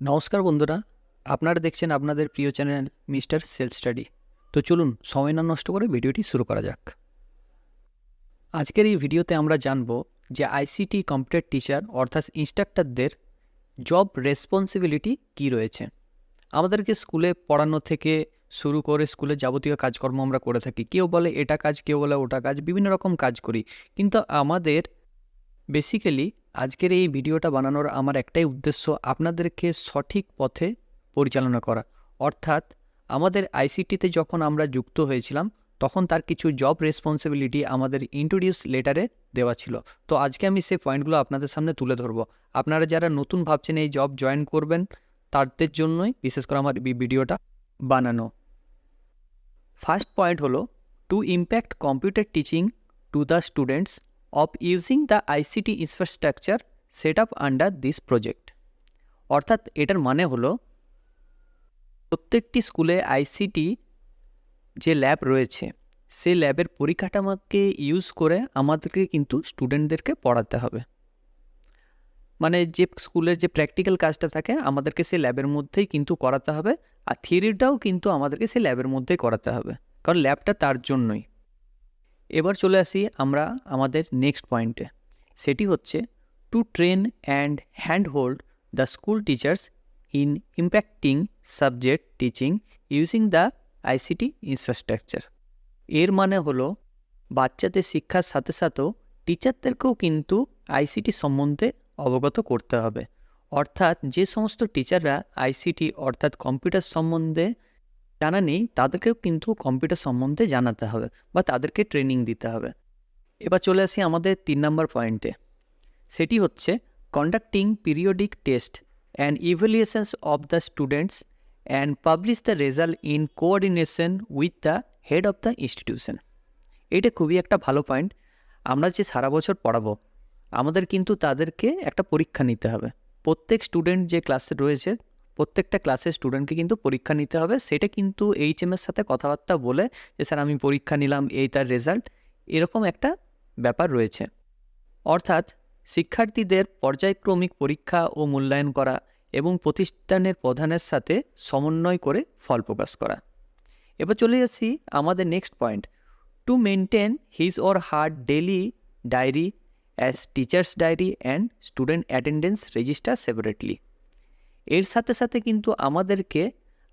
নমস্কার বন্ধুরা, আপনারা দেখছেন আপনাদের প্রিয় চ্যানেল মিস্টার সেলফ স্টাডি। তো চলুন, সময় না নষ্ট করে ভিডিওটি শুরু করা যাক। আজকের এই ভিডিওতে আমরা জানব যে আইসিটি কম্পিউটার টিচার অর্থাৎ ইনস্ট্রাক্টরদের জব রেসপন্সিবিলিটি কী রয়েছে। আমাদেরকে স্কুলে পড়ানো থেকে শুরু করে স্কুলে যাবতীয় কাজকর্ম আমরা করে থাকি। কেউ বলে এটা কাজ, কেউ বলে ওটা কাজ, বিভিন্ন রকম কাজ করি। কিন্তু আমাদের বেসিক্যালি আজকের এই ভিডিওটা বানানোর আমার একটাই উদ্দেশ্য আপনাদেরকে সঠিক পথে পরিচালনা করা। অর্থাৎ আমাদের আইসিটিতে যখন আমরা যুক্ত হয়েছিলাম, তখন তার কিছু জব রেসপন্সিবিলিটি আমাদের ইন্ট্রোডিউস লেটারে দেওয়া ছিল। তো আজকে আমি সেই পয়েন্টগুলো আপনাদের সামনে তুলে ধরবো। আপনারা যারা নতুন ভাবছেন এই জব জয়েন করবেন, তাদের জন্যই বিশেষ করে আমার ভিডিওটা বানানো। ফার্স্ট পয়েন্ট হলো to impact computer teaching to the students of using the ICT infrastructure set up under this project. অর্থাৎ এটার মানে হলো, প্রত্যেকটি স্কুলে আইসিটি যে ল্যাব রয়েছে, সেই ল্যাবের পরিকাঠামোকে ইউজ করে আমাদেরকে কিন্তু স্টুডেন্টদেরকে পড়াতে হবে। মানে যে স্কুলের যে প্র্যাকটিক্যাল কাজটা থাকে, আমাদেরকে সেই ল্যাবের মধ্যেই কিন্তু করাতে হবে, আর থিওরিটাও কিন্তু আমাদেরকে সেই ল্যাবের মধ্যেই করাতে হবে, কারণ ল্যাবটা তার জন্যই। এবার চলে আসি আমরা আমাদের নেক্সট পয়েন্টে সেটি হচ্ছে to train and hand hold the school teachers in impacting subject teaching using the ICT infrastructure এর মানে হলো, বাচ্চাদের শিক্ষার সাথে সাথেও টিচারদেরকেও কিন্তু আইসিটি সম্বন্ধে অবগত করতে হবে। অর্থাৎ যে সমস্ত টিচাররা আইসিটি অর্থাৎ কম্পিউটার সম্বন্ধে জানা নেই, তাদেরকেও কিন্তু কম্পিউটার সম্বন্ধে জানাতে হবে বা তাদেরকে ট্রেনিং দিতে হবে। এবার চলে আসি আমাদের তিন নম্বর পয়েন্টে সেটি হচ্ছে conducting periodic test and evaluations of the students and publish the result in coordination with the head of the institution এটা খুবই একটা ভালো পয়েন্ট আমরা যে সারা বছর পড়াবো, আমাদের কিন্তু তাদেরকে একটা পরীক্ষা নিতে হবে। প্রত্যেক স্টুডেন্ট যে ক্লাসে রয়েছে প্রত্যেকটা ক্লাসের স্টুডেন্টকে কিন্তু পরীক্ষা নিতে হবে। সেটা কিন্তু এইচএমের সাথে কথাবার্তা বলে যে, স্যার, আমি পরীক্ষা নিলাম, এই তার রেজাল্ট এরকম একটা ব্যাপার রয়েছে। অর্থাৎ শিক্ষার্থীদের পর্যায়ক্রমিক পরীক্ষা ও মূল্যায়ন করা এবং প্রতিষ্ঠানের প্রধানের সাথে সমন্বয় করে ফল প্রকাশ করা। এবার চলে আসি আমাদের next point to maintain his or her daily diary as teachers diary and student attendance register separately এর সাথে সাথে কিন্তু আমাদেরকে,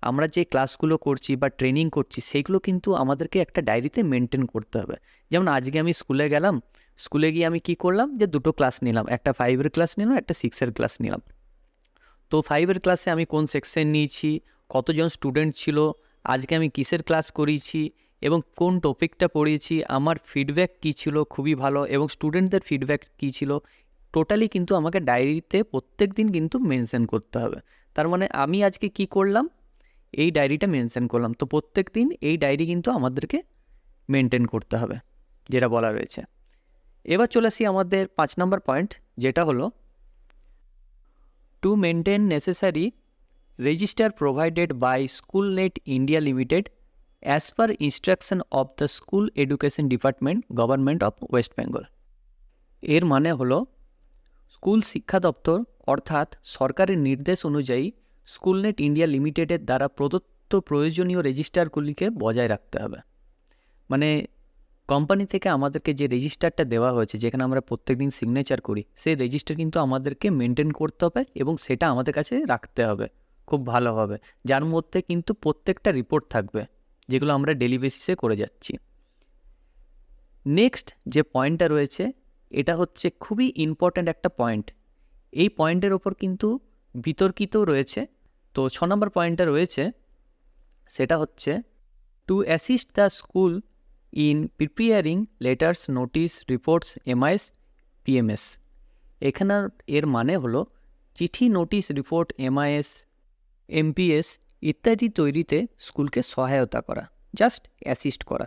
আমরা যে ক্লাসগুলো করছি বা ট্রেনিং করছি সেইগুলো কিন্তু আমাদেরকে একটা ডায়েরিতে মেনটেন করতে হবে। যেমন আজকে আমি স্কুলে গেলাম, স্কুলে গিয়ে আমি কি করলাম যে দুটো ক্লাস নিলাম, একটা ফাইভের ক্লাস নিলাম, একটা সিক্সের ক্লাস নিলাম। তো ফাইভের ক্লাসে আমি কোন সেকশন নিয়েছি, কতজন স্টুডেন্ট ছিল, আজকে আমি কিসের ক্লাস করিয়েছি এবং কোন টপিকটা পড়িয়েছি আমার ফিডব্যাক কী ছিল খুবই ভালো এবং স্টুডেন্টদের ফিডব্যাক কী ছিল টোটালি কিন্তু আমাকে ডায়েরিতে প্রত্যেক দিন কিন্তু মেনশন করতে হবে। তার মানে আমি আজকে কি করলাম? এই ডায়েরিটা মেনশন করলাম। তো প্রত্যেক দিন এই ডায়েরি কিন্তু আমাদেরকে মেনটেন করতে হবে, যেটা বলা রয়েছে। এবার চলে আসি আমাদের পাঁচ নম্বর পয়েন্ট যেটা হলো to maintain necessary register provided by school net India limited as per instruction of the school education department government of West Bengal এর মানে হলো স্কুল শিক্ষা দপ্তর, অর্থাৎ সরকারের নির্দেশ অনুযায়ী স্কুলনেট ইন্ডিয়া লিমিটেডের দ্বারা প্রদত্ত প্রয়োজনীয় রেজিস্টারগুলিকে বজায় রাখতে হবে। মানে কোম্পানি থেকে আমাদেরকে যে রেজিস্টারটা দেওয়া হয়েছে, যেখানে আমরা প্রত্যেকদিন সিগনেচার করি, সেই রেজিস্টার কিন্তু আমাদেরকে মেনটেন করতে হবে এবং সেটা আমাদের কাছে রাখতে হবে। খুব ভালো হবে। যার মধ্যে কিন্তু প্রত্যেকটা রিপোর্ট থাকবে, যেগুলো আমরা ডেলি বেসিসে করে যাচ্ছি। নেক্সট যে পয়েন্টটা রয়েছে এটা হচ্ছে খুবই ইম্পর্ট্যান্ট একটা পয়েন্ট এই পয়েন্টের ওপর কিন্তু বিতর্কিতও রয়েছে। তো ছ নম্বর পয়েন্টটা রয়েছে, সেটা হচ্ছে to assist the school in preparing letters notice reports MIS PMS এখানে এর মানে হলো, চিঠি নোটিশ রিপোর্ট এমআইএস এমপিএস ইত্যাদি তৈরিতে স্কুলকে সহায়তা করা জাস্ট অ্যাসিস্ট করা।